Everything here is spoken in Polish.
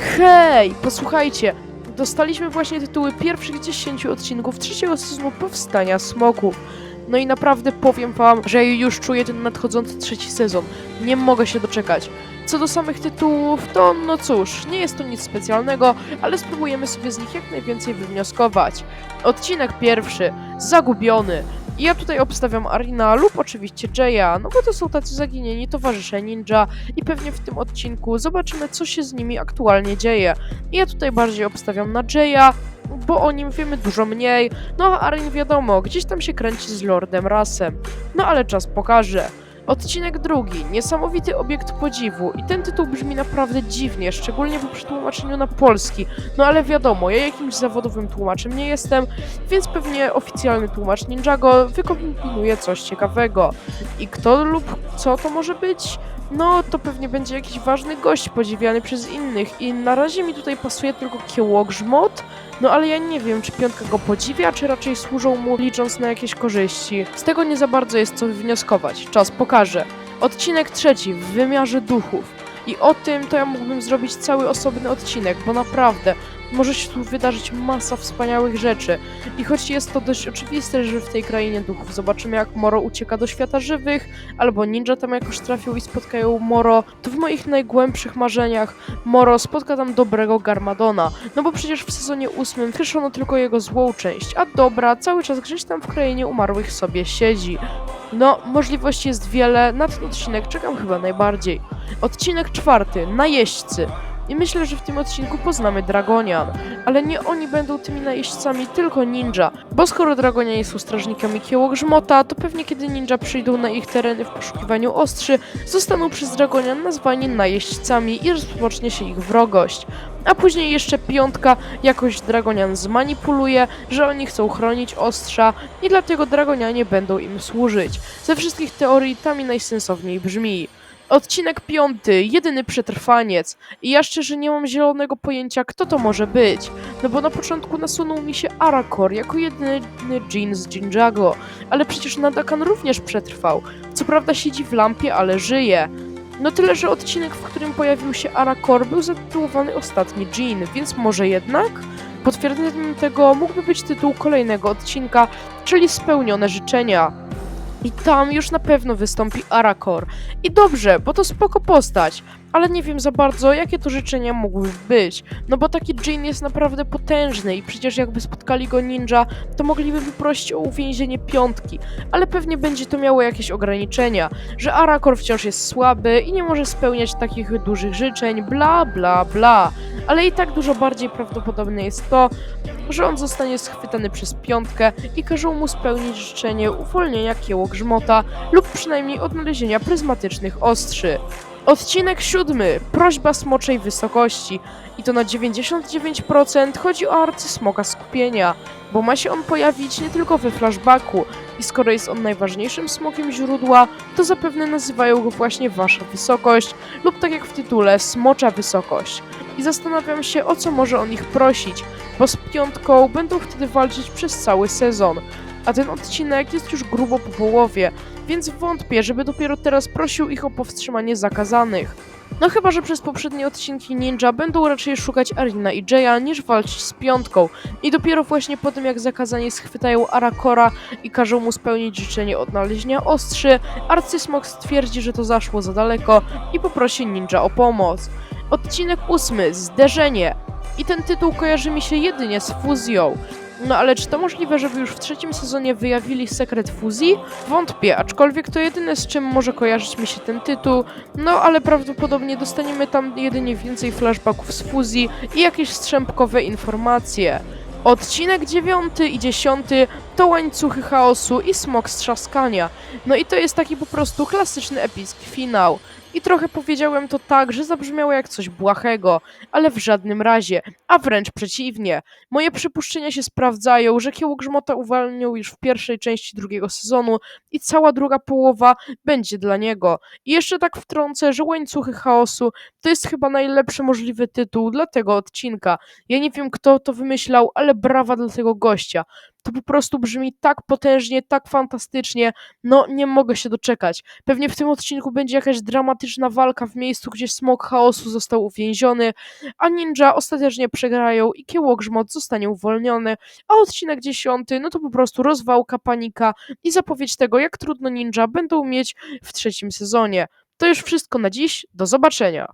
Hej, posłuchajcie. Dostaliśmy właśnie tytuły pierwszych 10 odcinków trzeciego sezonu Powstania Smoków. No i naprawdę powiem wam, że już czuję ten nadchodzący trzeci sezon. Nie mogę się doczekać. Co do samych tytułów, to no cóż, nie jest to nic specjalnego, ale spróbujemy sobie z nich jak najwięcej wywnioskować. Odcinek pierwszy, Zagubiony. I Ja tutaj obstawiam Arina lub oczywiście Jaya, no bo to są tacy zaginieni towarzysze ninja i pewnie w tym odcinku zobaczymy, co się z nimi aktualnie dzieje. I ja tutaj bardziej obstawiam na Jaya, bo o nim wiemy dużo mniej, no a Arin wiadomo, gdzieś tam się kręci z Lordem Rasem. No ale czas pokaże. Odcinek drugi, niesamowity obiekt podziwu i ten tytuł brzmi naprawdę dziwnie, szczególnie w przetłumaczeniu na polski, no ale wiadomo, ja jakimś zawodowym tłumaczem nie jestem, więc pewnie oficjalny tłumacz Ninjago wykombinuje coś ciekawego. I kto lub co to może być? No, to pewnie będzie jakiś ważny gość podziwiany przez innych i na razie mi tutaj pasuje tylko kiełogrzmot, no ale ja nie wiem, czy piątka go podziwia, czy raczej służą mu licząc na jakieś korzyści. Z tego nie za bardzo jest co wnioskować. Czas pokaże. Odcinek trzeci w wymiarze duchów. I o tym to ja mógłbym zrobić cały osobny odcinek, bo naprawdę może się tu wydarzyć masa wspaniałych rzeczy. I choć jest to dość oczywiste, że w tej krainie duchów zobaczymy jak Moro ucieka do świata żywych, albo ninja tam jakoś trafią i spotkają Moro, to w moich najgłębszych marzeniach Moro spotka tam dobrego Garmadona. No bo przecież w sezonie ósmym skreślono tylko jego złą część, a dobra cały czas gdzieś tam w krainie umarłych sobie siedzi. No, możliwości jest wiele, na ten odcinek czekam chyba najbardziej. Odcinek czwarty, najeźdźcy. I myślę, że w tym odcinku poznamy Dragonian. Ale nie oni będą tymi najeźdźcami, tylko ninja. Bo skoro Dragonianie są strażnikami Kiełogrzmota, to pewnie kiedy ninja przyjdą na ich tereny w poszukiwaniu ostrzy, zostaną przez Dragonian nazwani najeźdźcami i rozpocznie się ich wrogość. A później jeszcze piątka jakoś Dragonian zmanipuluje, że oni chcą chronić ostrza i dlatego Dragonianie będą im służyć. Ze wszystkich teorii ta mi najsensowniej brzmi. Odcinek piąty, jedyny przetrwaniec. I ja szczerze nie mam zielonego pojęcia, kto to może być. No bo na początku nasunął mi się Arakor jako jedyny Jin z Jinjago, ale przecież Nadakan również przetrwał. Co prawda siedzi w lampie, ale żyje. No tyle, że odcinek, w którym pojawił się Arakor, był zatytułowany Ostatni Jin, więc może jednak? Potwierdzeniem tego mógłby być tytuł kolejnego odcinka, czyli Spełnione Życzenia. I tam już na pewno wystąpi Arakor. I dobrze, bo to spoko postać, ale nie wiem za bardzo, jakie to życzenia mogłyby być. No bo taki Jin jest naprawdę potężny i przecież jakby spotkali go ninja, to mogliby wyprosić o uwięzienie piątki. Ale pewnie będzie to miało jakieś ograniczenia, że Arakor wciąż jest słaby i nie może spełniać takich dużych życzeń, bla bla bla. Ale i tak dużo bardziej prawdopodobne jest to, że on zostanie schwytany przez piątkę i każą mu spełnić życzenie uwolnienia kiełogrzmota lub przynajmniej odnalezienia pryzmatycznych ostrzy. Odcinek siódmy. Prośba smoczej wysokości. I to na 99% chodzi o arcysmoka skupienia, bo ma się on pojawić nie tylko we flashbacku. I skoro jest on najważniejszym smokiem źródła, to zapewne nazywają go właśnie Wasza Wysokość lub tak jak w tytule Smocza Wysokość. I zastanawiam się, o co może on ich prosić, bo z piątką będą wtedy walczyć przez cały sezon. A ten odcinek jest już grubo po połowie, więc wątpię, żeby dopiero teraz prosił ich o powstrzymanie zakazanych. No chyba, że przez poprzednie odcinki Ninja będą raczej szukać Arina i Jaya niż walczyć z piątką. I dopiero właśnie po tym jak zakazani schwytają Arakora i każą mu spełnić życzenie odnalezienia ostrzy, Arcysmok stwierdzi, że to zaszło za daleko i poprosi Ninja o pomoc. Odcinek ósmy, Zderzenie. I ten tytuł kojarzy mi się jedynie z fuzją. No ale czy to możliwe, żeby już w trzecim sezonie wyjawili sekret fuzji? Wątpię, aczkolwiek to jedyne z czym może kojarzyć mi się ten tytuł. No ale prawdopodobnie dostaniemy tam jedynie więcej flashbacków z fuzji i jakieś strzępkowe informacje. Odcinek dziewiąty i dziesiąty to łańcuchy chaosu i smok strzaskania. No i to jest taki po prostu klasyczny epicki finał. I trochę powiedziałem to tak, że zabrzmiało jak coś błahego, ale w żadnym razie, a wręcz przeciwnie. Moje przypuszczenia się sprawdzają, że Kiełogrzmota uwalnią już w pierwszej części drugiego sezonu i cała druga połowa będzie dla niego. I jeszcze tak wtrącę, że Łańcuchy Chaosu to jest chyba najlepszy możliwy tytuł dla tego odcinka. Ja nie wiem kto to wymyślał, ale brawa dla tego gościa. To po prostu brzmi tak potężnie, tak fantastycznie, no nie mogę się doczekać. Pewnie w tym odcinku będzie jakaś dramatyczna walka w miejscu, gdzie smok chaosu został uwięziony, a ninja ostatecznie przegrają i kiełogrzmot zostanie uwolniony, a odcinek dziesiąty, no to po prostu rozwałka, panika i zapowiedź tego, jak trudno ninja będą mieć w trzecim sezonie. To już wszystko na dziś, do zobaczenia.